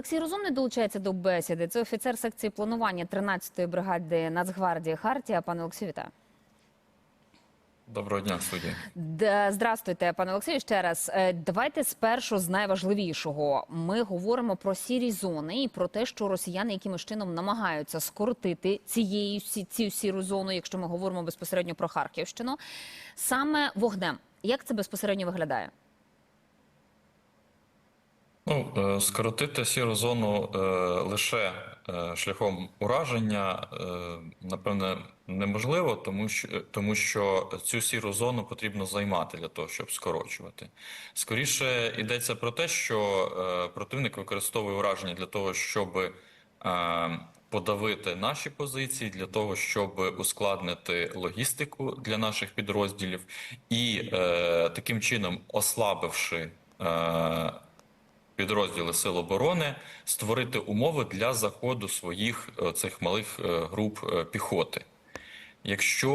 Олексій Розумний долучається до бесіди. Це офіцер секції планування 13-ї бригади Нацгвардії Хартія. Пане Олексію, вітаю. Доброго дня, студія. Д- Здрастуйте, пане Олексію. Ще раз Е, давайте спершу з найважливішого. Ми говоримо про сірі зони і про те, що росіяни якимось чином намагаються скоротити цією цю сіру зону, якщо ми говоримо безпосередньо про Харківщину, саме вогнем. Як це безпосередньо виглядає? Ну, е, скоротити сіру зону е, лише е, шляхом ураження, напевне, неможливо, тому що, тому що цю сіру зону потрібно займати для того, щоб скорочувати. Скоріше йдеться про те, що противник використовує ураження для того, щоб подавити наші позиції, для того, щоб ускладнити логістику для наших підрозділів, і таким чином ослабивши. Підрозділи Сил оборони створити умови для заходу своїх е, цих малих е, груп е, піхоти. Якщо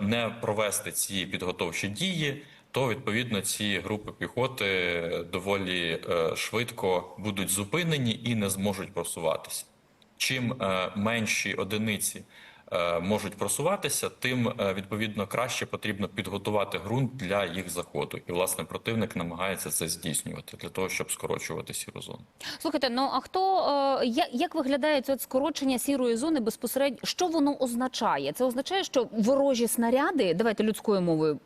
не провести ці підготовчі дії, то відповідно ці групи піхоти доволі швидко будуть зупинені і не зможуть просуватися. Чим менші одиниці можуть просуватися, тим е, відповідно краще потрібно підготувати ґрунт для їх заходу. І власне противник намагається це здійснювати для того, щоб скорочувати сіру зону. Слухайте, ну а хто е, як, виглядає це скорочення сірої зони безпосередньо? Що воно означає? Це означає, що ворожі снаряди, давайте людською мовою.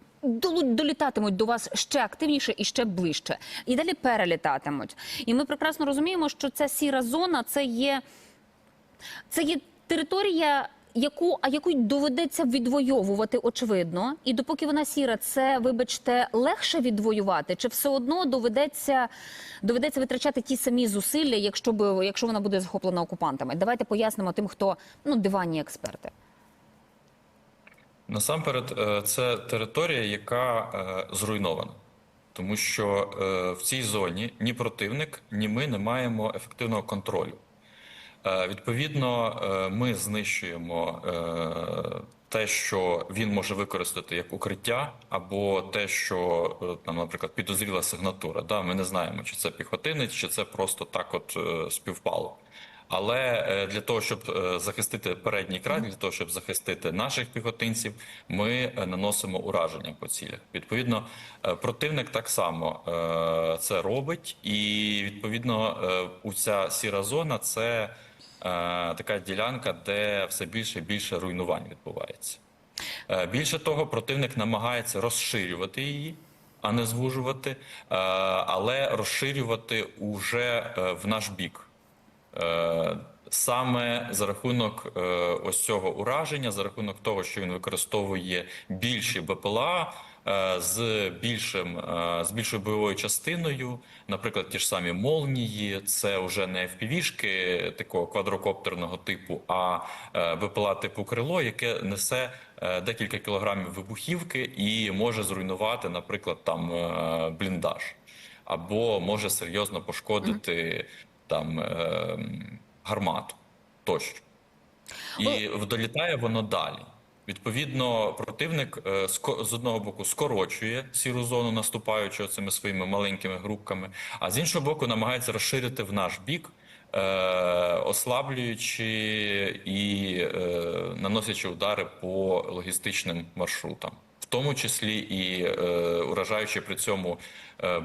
Долітатимуть до вас ще активніше і ще ближче, і далі перелітатимуть. І ми прекрасно розуміємо, що ця сіра зона це є, це є територія, яку а яку доведеться відвоювати, очевидно. І допоки вона сіра, це, вибачте, легше відвоювати, чи все одно доведеться, доведеться витрачати ті самі зусилля, якщо б якщо вона буде захоплена окупантами? Давайте пояснимо тим, хто ну диванні експерти. Насамперед, е, це територія, яка е, зруйнована, тому що е, в цій зоні ні противник, ні ми не маємо ефективного контролю. Е, Відповідно, е, ми знищуємо е, те, що він може використати як укриття, або те, що там, наприклад, підозріла сигнатура. Ми не знаємо, чи це піхотинець, чи це просто так, от співпало. Але для того, щоб захистити передній край, для того, щоб захистити наших піхотинців, ми наносимо ураження по цілях. Відповідно, противник так само це робить, і відповідно у ця сіра зона це така ділянка, де все більше і більше руйнувань відбувається. Е, Більше того, противник намагається розширювати її, а не звужувати, е, але розширювати уже е, в наш бік. Е, Саме за рахунок е, ось цього ураження, за рахунок того, що він використовує більші БПЛА е, з більшим е, з більшою бойовою частиною, наприклад, ті ж самі молнії, це вже не FPV-шки такого квадрокоптерного типу, а е, БПЛА типу крило, яке несе е, декілька кілограмів вибухівки і може зруйнувати, наприклад, там е, бліндаж, або може серйозно пошкодити там е, гармату тощо. І долітає воно далі. Відповідно, противник е, з одного боку скорочує сіру зону, наступаючи цими своїми маленькими групками, а з іншого боку, намагається розширити в наш бік, е, ослаблюючи і е, наносячи удари по логістичним маршрутам, в тому числі і уражаючи при цьому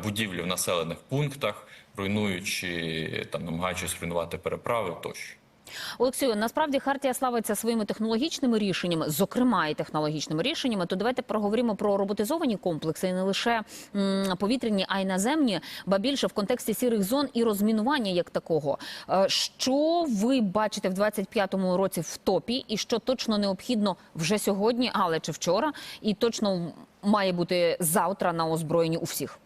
будівлі в населених пунктах, руйнуючи там, намагаючись руйнувати переправи тощо. Олексію, насправді Хартія славиться своїми технологічними рішеннями, зокрема і технологічними рішеннями. То давайте проговоримо про роботизовані комплекси, і не лише повітряні, а й наземні, ба більше в контексті сірих зон і розмінування як такого. Е, Що ви бачите в 25-му році в топі, і що точно необхідно вже сьогодні, але чи вчора, і точно має бути завтра на озброєнні у всіх?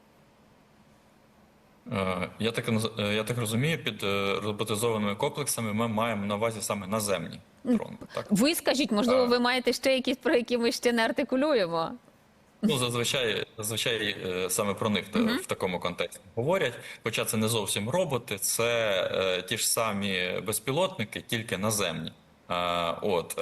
Е, Я так е, я так розумію, під е, роботизованими комплексами ми маємо на увазі саме наземні дрони. Так Ви скажіть, можливо, ви маєте ще якісь про які ми ще не артикулюємо? ну зазвичай зазвичай саме про них та- в такому контексті говорять. Хоча це не зовсім роботи, це е, ті ж самі безпілотники, тільки наземні. От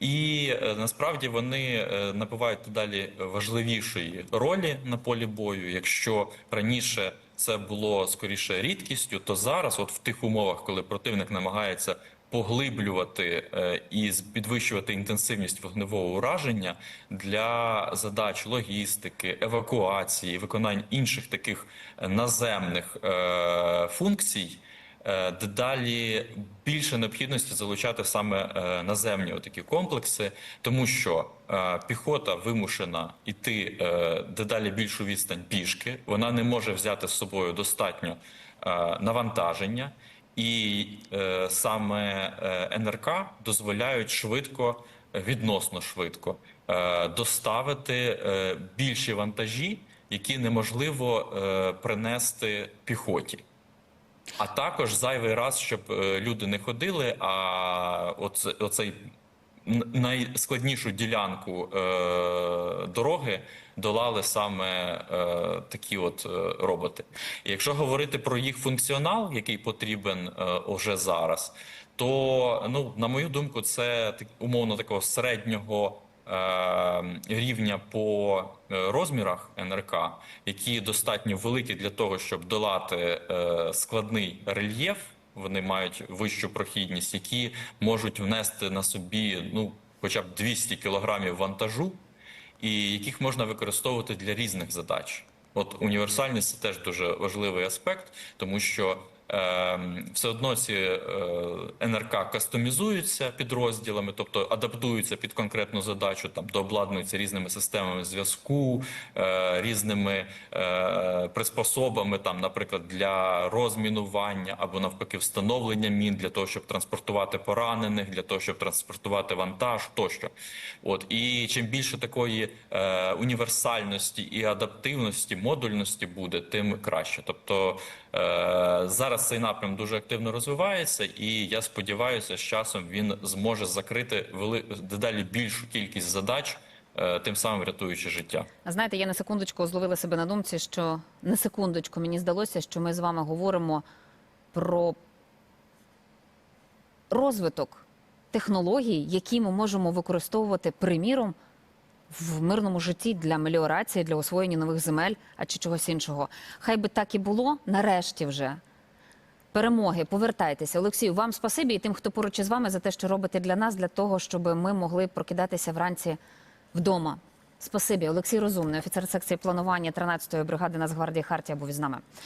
і насправді вони набувають дедалі важливішої ролі на полі бою. Якщо раніше це було скоріше рідкістю, то зараз, от в тих умовах, коли противник намагається поглиблювати е, і підвищувати інтенсивність вогневого ураження для задач логістики, евакуації, виконань інших таких е, наземних е, функцій. Е, Дедалі більше необхідності залучати саме е, наземні такі комплекси, тому що е, піхота вимушена йти дедалі більшу відстань пішки. Вона не може взяти з собою достатньо навантаження, і саме НРК дозволяють швидко, відносно швидко доставити більші вантажі, які неможливо принести піхоті. А також зайвий раз, щоб е, люди не ходили, а оце, оцей найскладнішу ділянку е, дороги долали саме е, такі от е, роботи. І якщо говорити про їх функціонал, який потрібен е, уже зараз, то ну на мою думку, це умовно такого середнього рівня по е, розмірах НРК, які достатньо великі для того, щоб долати е, складний рельєф. Вони мають вищу прохідність, які можуть внести на собі ну хоча б 200 кілограмів вантажу, і яких можна використовувати для різних задач. От універсальність це теж дуже важливий аспект, тому що все одно ці е, НРК кастомізуються підрозділами, тобто адаптуються під конкретну задачу, там дообладнуються різними системами зв'язку, е, різними е, приспособами, там, наприклад, для розмінування або навпаки встановлення мін для того, щоб транспортувати поранених, для того, щоб транспортувати вантаж тощо. От і чим більше такої універсальності і адаптивності, модульності буде, тим краще. Тобто зараз цей напрям дуже активно розвивається, і я сподіваюся, з часом він зможе закрити вели... дедалі більшу кількість задач, е, тим самим рятуючи життя. А Знаєте, я на секундочку зловила себе на думці, що на секундочку мені здалося, що ми з вами говоримо про розвиток технологій, які ми можемо використовувати приміром в мирному житті для меліорації, для освоєння нових земель, а чи чогось іншого. Хай би так і було, нарешті вже. Перемоги, повертайтеся. Олексію, вам спасибі і тим, хто поруч із вами за те, що робите для нас, для того, щоб ми могли прокидатися вранці вдома. Спасибі, Олексій Розумний, офіцер секції планування 13-ї бригади Нацгвардії Хартія був із нами.